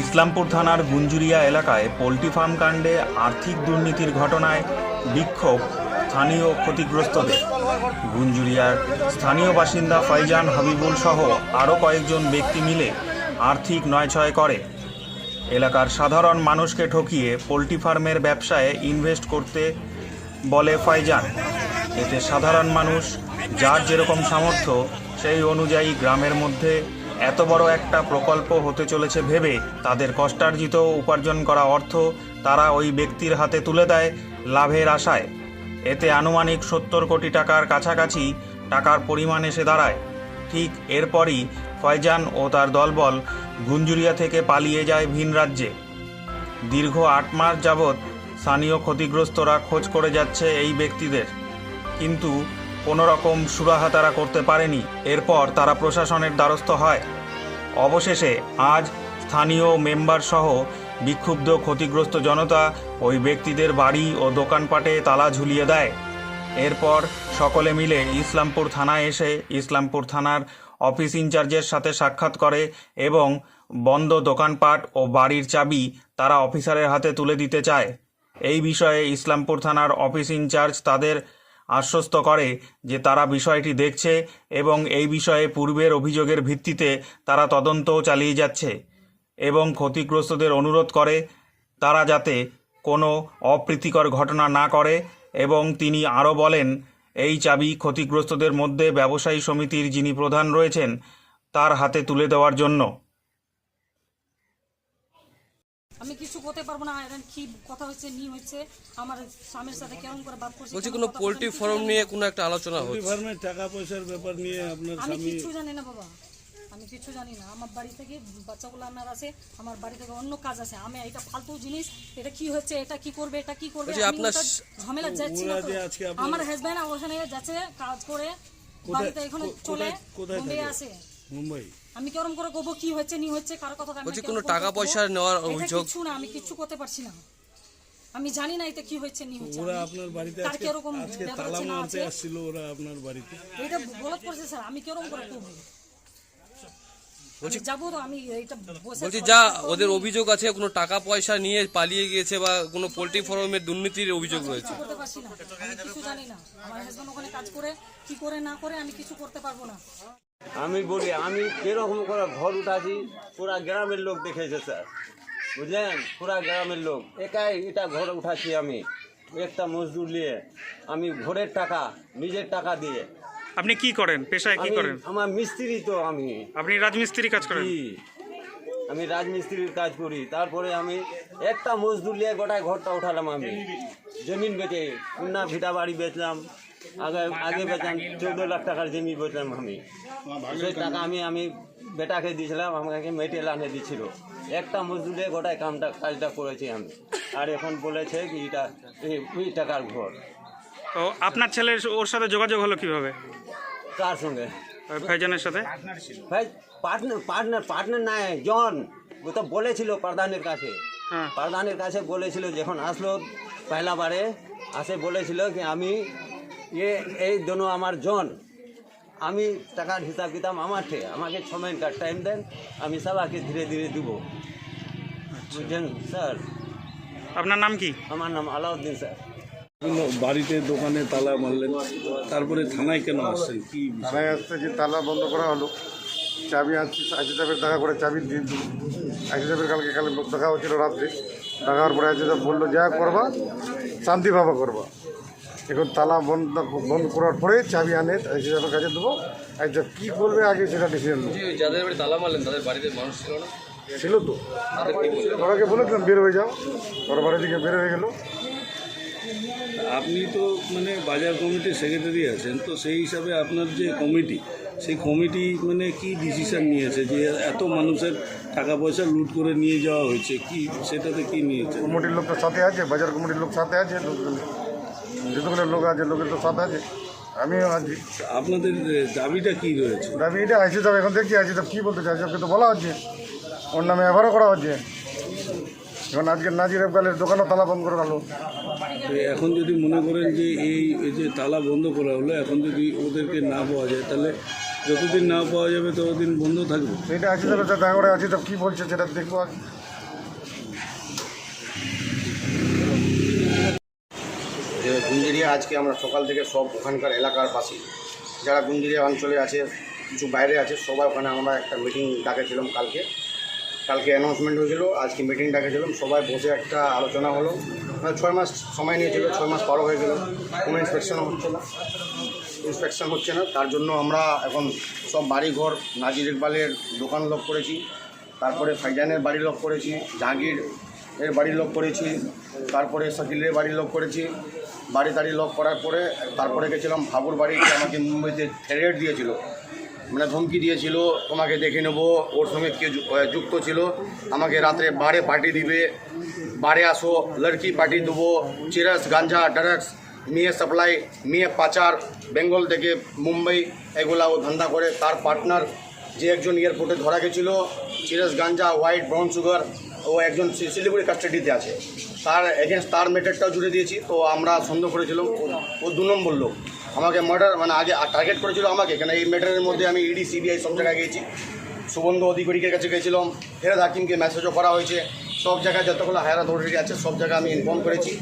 ইসলামপুর থানার গুঞ্জুরিয়া এলাকায় poultry farm কাণ্ডে আর্থিক দুর্নীতির ঘটনায় বিক্ষোভ স্থানীয় ক্ষতিগ্রস্তদের। গুঞ্জুরিয়ার স্থানীয় বাসিন্দা ফয়জান হাবিবুল সহ আরও কয়েকজন ব্যক্তি মিলে আর্থিক নয়ছয় করে। এলাকার সাধারণ মানুষকে ঠকিয়ে পোলট্রি ফার্মের ব্যবসায় ইনভেস্ট করতে বলে ফয়জান এতে সাধারণ মানুষ, যার যেরকম সামর্থ্য, সেই অনুযায়ী গ্রামের মধ্যে এত বড় একটা প্রকল্প হতে চলেছে ভেবে তাদের কষ্টার্জিত উপার্জন করা অর্থ তারা ওই ব্যক্তির হাতে তুলে দেয় লাভের আশায়। এতে আনুমানিক সত্তর কোটি টাকার কাছাকাছি টাকার পরিমাণ এসে দাঁড়ায়। ঠিক এরপরই ফয়জান ও তার দলবল গুঞ্জুরিয়া থেকে পালিয়ে যায় ভিন রাজ্যে। দীর্ঘ আট মাস যাবৎ স্থানীয় ক্ষতিগ্রস্তরা খোঁজ করে যাচ্ছে এই ব্যক্তিদের। কিন্তু কোনো রকম সুরাহা তারা করতে পারেনি। এরপর তারা প্রশাসনের দ্বারস্থ হয়। অবশেষে আজ স্থানীয় মেম্বার সহ বিক্ষুব্ধ ক্ষতিগ্রস্ত জনতা ওই ব্যক্তিদের বাড়ি ও দোকানপাটে তালা ঝুলিয়ে দেয়। এরপর সকলে মিলে ইসলামপুর থানায় এসে ইসলামপুর থানার অফিস ইনচার্জের সাথে সাক্ষাৎ করে এবং বন্ধ দোকানপাট ও বাড়ির চাবি তারা অফিসারের হাতে তুলে দিতে চায়। এই বিষয়ে ইসলামপুর থানার অফিস ইনচার্জ তাদের আশ্বস্ত করে যে তারা বিষয়টি দেখছে এবং এই বিষয়ে পূর্বের অভিযোগের ভিত্তিতে তারা তদন্তও চালিয়ে যাচ্ছে এবং ক্ষতিগ্রস্তদের অনুরোধ করে তারা যাতে কোনো অপ্রীতিকর ঘটনা না করে এবং তিনি আরও বলেন, এই চাবি ক্ষতিগ্রস্তদের মধ্যে ব্যবসায়ী সমিতির যিনি প্রধান রয়েছেন, তার হাতে তুলে দেওয়ার জন্য। আমি কিছু করতে পারব না এখন কি কথা হচ্ছে নি হচ্ছে আমার স্বামীর সাথে কেমন করে বাদ করছে বলছি কোনো পোল্ট্রি ফার্ম আমি নিয়ে কোনো একটা আলোচনা পোল্ট্রি হচ্ছে। ফার্মের টাকা পয়সার ব্যাপার নিয়ে আপনার আমি কিছু জানি না বাবা আমি কিছু জানি না। আমার বাড়ি থেকে বাচ্চাগুলো আমার আছে আমার বাড়ি থেকে অন্য কাজ আছে। আমি এটা ফালতু জিনিস এটা কি হচ্ছে এটা কি করবে এটা কি করবে আমি আপনার ঝামেলা যাচ্ছি না আমার হাজব্যান্ড ওখানে যাচ্ছে কাজ করে বাড়িতে এখানে চলে? আসে মুম্বাই। আমি কেরম করে কবো কি হচ্ছে নি হচ্ছে কার কথা আমি বলছি কোনো টাকা পয়সা নেওয়ার অভিযোগ? কিছু না আমি কিচ্ছু করতে পারছি না। আমি জানি না এটা কি হচ্ছে নি হচ্ছে ওরা আপনার বাড়িতে আজকে আজকে তালা মারতে আসছিল ওরা আপনার বাড়িতে। এটা গলত করছে স্যার আমি কেরম করে করব বলছি যাব তো আমি এটা বলছি যা ওদের অভিযোগ আছে কোনো টাকা পয়সা নিয়ে পালিয়ে গিয়েছে বা কোনো পোল্ট্রি ফার্মের দুর্নীতির অভিযোগ রয়েছে? করতে পারছি না আমি কিছু জানি না। আমার হাজবেন্ড ওখানে কাজ করে কি করে না করে আমি কিছু করতে পারব না। আমি বলি আমি কীরকম করে ঘর উঠাছি পুরা গ্রামের লোক দেখেছে স্যার। বুঝলেন? পুরা গ্রামের লোক। একাই এটা ঘর উঠাছি আমি একটা মজদুর নিয়ে। আমি ঘরের টাকা নিজের টাকা দিয়ে। আপনি কি করেন? পেশায় কি আমি করেন? আমার মিস্ত্রি তো আমি। আপনি রাজমিস্ত্রি কাজ করেন? আমি রাজমিস্ত্রির কাজ করি। তারপরে আমি একটা মজদুর নিয়ে গোটায় ঘরটা উঠালাম আমি। জমিন বেচে পুনা ভিটা বাড়ি বেচলাম। আগে আগে বেচলাম চোদ্দ লাখ টাকার জমি বেচলাম আমি। সেই টাকা আমি আমি বেটাকে দিয়েছিলাম আমাকে মেটেরিয়াল আনে দিছিল একটা মজদুরে গোটায় কামটা কাজটা করেছি আমি। আর এখন বলেছে কি এটা এই টাকার ঘর। তো আপনার ছেলের ওর সাথে যোগাযোগ হলো কীভাবে? কার সঙ্গে? ওই ফয়জানের সাথে? ভাই পার্টনার পার্টনার পার্টনার নাই জন। ও তো বলেছিল প্রধানের কাছে। হ্যাঁ। প্রধানের কাছে বলেছিল যখন আসলো পয়লা বারে আসে বলেছিল কি আমি এ এই দোনো আমার জন। আমি টাকার হিসাব কিতাব আমার থেকে আমাকে ছ মিনিট টাইম দেন আমি সবাইকে ধীরে ধীরে দিব। বুঝলেন স্যার? আপনার নাম কি? আমার নাম আলাউদ্দিন স্যার। বাড়িতে দোকানে তালা মারলেন তারপরে থানায় কেন আসছেন? কি? থানায় আসতে যে তালা বন্ধ করা হলো চাবি আসছে আইসি সাহেবের দেখা করে চাবি দিয়ে দিল। আইসি সাহেবের কালকে কালে দেখা হচ্ছিল রাত্রে দেখা হওয়ার পরে আইসি সাহেব বলল যা করবা শান্তিভাবে করবা। এখন তালা বন্ধ বন্ধ করার পরে চাবি আনে সাহেবের কাছে দেবো। সাহেব কী করবে আগে সেটা ডিসিশন যাদের বাড়ি তালা মারলেন তাদের বাড়িতে মানুষ ছিল না? ছিল তো। ওরাকে বলেছিলাম বের হয়ে যাও। ওর বাড়ি থেকে বের হয়ে গেলো। আপনি তো মানে বাজার কমিটির সেক্রেটারি আছেন তো সেই হিসাবে আপনার যে কমিটি সেই কমিটি মানে কি ডিসিশন নিয়েছে যে এত মানুষের টাকা পয়সা লুট করে নিয়ে যাওয়া হয়েছে? কি সেটাতে কি নিয়েছে? কমিটির লোকটা সাথে আছে বাজার কমিটির লোক সাথে আছে যতগুলো লোক আছে লোকের তো সাথে আছে। আমিও আছি। আপনাদের দাবিটা কি রয়েছে? দাবি এটা আইসি সাহেব এখন দেখছি আইসি সাহেব কী বলতে চাইছে ওকে তো বলা হচ্ছে। ওর নামে এবারও করা হচ্ছে। এখন আজকে নাজির আবগালের দোকানও তালা বন্ধ করে গেলো তো এখন যদি মনে করেন যে এই এই যে তালা বন্ধ করা হলো এখন যদি ওদেরকে না পাওয়া যায় তাহলে যতদিন না পাওয়া যাবে ততদিন বন্ধ থাকবে। সেটা আছে তাহলে দেখা করে আছে তো কী বলছে সেটা দেখব আগে যে গুঞ্জেরিয়া আজকে আমরা সকাল থেকে সব ওখানকার এলাকার বাসী, যারা গুঞ্জেরিয়া অঞ্চলে আছে, কিছু বাইরে আছে, সবাই ওখানে আমরা একটা মিটিং ডাকেছিলাম কালকে। কালকে অ্যানাউন্সমেন্ট হয়েছিল, আজকে মিটিং ডাকেছিলাম, সবাই বসে একটা আলোচনা হলো। মানে ছয় মাস সময় নিয়েছিল, ছয় মাস পারও হয়ে গেল, কোনো ইন্সপেকশনও হচ্ছে না। ইন্সপেকশন হচ্ছে না, তার জন্য আমরা এখন সব বাড়িঘর, নাজির ইকবালের দোকান লক করেছি, তারপরে ফাইজানের বাড়ি লক করেছি, জাহাঙ্গীর এর বাড়ি লক করেছি, তারপরে শাকিলের বাড়ি লক করেছি। বাড়ি টাড়ি লক করার পরে তারপরে গেছিলাম ভাবুর বাড়িতে আমাকে মুম্বাইতে থ্রেট দিয়েছিল। মানে ধমকি দিয়েছিল তোমাকে দেখে নেব ওর সঙ্গে কে যু- আহ, যুক্ত ছিল। আমাকে রাত্রে বারে পার্টি দিবে বারে আসো লড়কি পার্টি দেবো চিরাস গাঞ্জা ড্রাগস মেয়ে সাপ্লাই মেয়ে পাচার বেঙ্গল থেকে মুম্বাই এগুলা ও ধান্দা করে তার পার্টনার যে একজন এয়ারপোর্টে ধরা গেছিল চিরাস গাঞ্জা হোয়াইট ব্রাউন সুগার ও একজন শিলিগুড়ি কাস্টাডিতে আছে। তার এগেনস্ট তার মেটারটাও জুড়ে দিয়েছি। তো আমরা সন্দেহ করেছিলাম, ও- দু নম্বর লোক। আমাকে মার্ডার মানে আগে টার্গেট করেছিল আমাকে। কেন এই ম্যাটারের মধ্যে আমি ইডি সিবিআই সব জায়গায় গিয়েছি। সুবন্ধ অধিকারীকের কাছে গিয়েছিলাম। ফেরাদ হাকিমকে মেসেজও করা হয়েছে। সব জায়গায় যতগুলো হায়ার অথরিটি আছে, সব জায়গায় আমি ইনফর্ম করেছি।